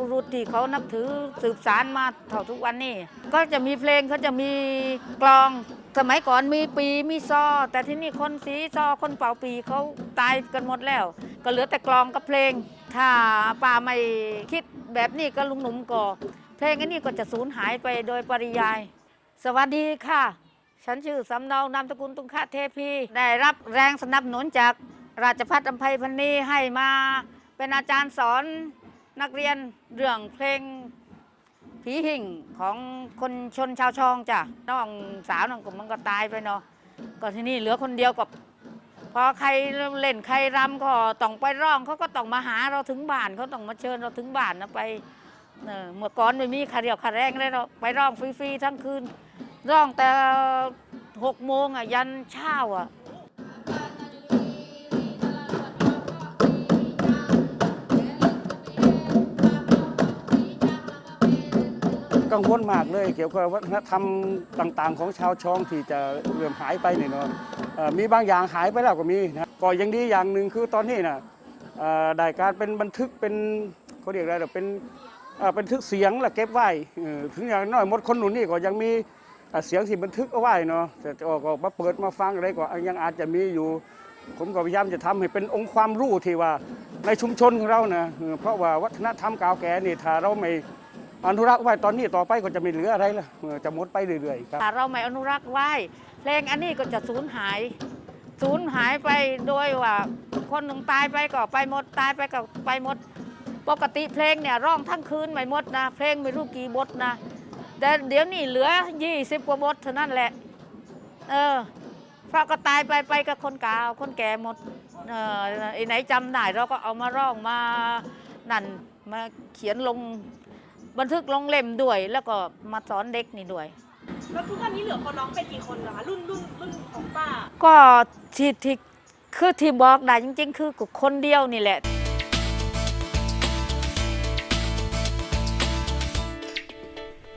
บุรุษที่เขานับถือสืบสารมาเท่าทุกวันนี้ก็จะมีเพลงเขาจะมีกลองสมัยก่อนมีปีมีซอ แต่ที่นี่คนสีซอคนเป่าปีเขาตายกันหมดแล้ว ก็เหลือแต่กลองกับเพลง ถ้าป้าไม่คิดแบบนี้ก็ลุงหนุ่มก็เพลงอันนี้ก็จะสูญหายไปโดยปริยาย สวัสดีค่ะ ฉันชื่อสำเนานามสกุลตุงคะเทพี ได้รับแรงสนับสนุนจากราชพัฒอัมภัยพันนีให้มา เป็นอาจารย์สอน นักเรียนเรื่องเพลงผีหิ่งของคนชนชาวชองจ้ะน้องสาวน้องกลุ่มมันก็ตายไปเนาะก็ที่นี่เหลือคนเดียวกับพอใครเล่นใครรำก็ต้องไปร้องเขาก็ต้องมาหาเราถึงบ้านเขาต้องมาเชิญเราถึงบ้านนะไปเมื่อก่อนไม่มีคาเดียวคาแรงเลยเราไปร้องฟรีๆทั้งคืนร้องแต่หกโมงอะยันเช้าอะ กังวลมากเลย เกี่ยวกับวัฒนธรรมต่าง ๆ ของชาวช่องที่จะเริ่มหายไปเนี่ยเนาะมีบางอย่างหายไปแล้วก็มีนะก็ยังดีอย่างหนึ่งคือตอนนี้นะเอ่อได้การเป็นบันทึกเป็นเขาเรียกอะไรเป็นเอ่อบันทึกเสียงและเก็บไว้ถึงอย่างน้อยมดคนหนุนนี่ก็ยังมีเสียงที่บันทึกเอาไว้เนาะแต่จะออกมาเปิดมาฟังอะไรก็ยังอาจจะมีอยู่ผมก็พยายามจะทำให้เป็นองค์ความรู้ที่ว่าในชุมชนของเรานะเออเพราะว่าวัฒนธรรมเก่าแก่นี่ถ้าเราไม่ อนุรักษ์ไว้ตอนนี้ต่อไปก็จะไม่เหลืออะไรละจะหมดไปเรื่อยๆครับเราไม่อนุรักษ์ไว้เพลงอันนี้ก็จะสูญหายสูญหายไปโดยว่าคนหนึ่งตายไปก็ไปหมดตายไปก็ไปหมด ปกติเพลงเนี่ยร้องทั้งคืนไม่หมดนะ เพลงไม่รู้กี่บทนะ แต่เดี๋ยวนี้เหลือ 20 กว่าบทเท่านั้นแหละ เออเพราะก็ตายไปไปกับคนกาว คนแก่หมด เออไอไหนจำได้เราก็เอามาร้องมานั่นมาเขียนลง บันทึกลงเล่มด้วย แล้วก็มาสอนเด็กนี่ด้วย แล้วทุกวันนี้เหลือคนร้องเป็นกี่คนเหรอคะรุ่นรุ่นรุ่นของป้า ก็ที่ที่คือที่บอกได้จริง ๆ คือคนเดียวนี่แหละ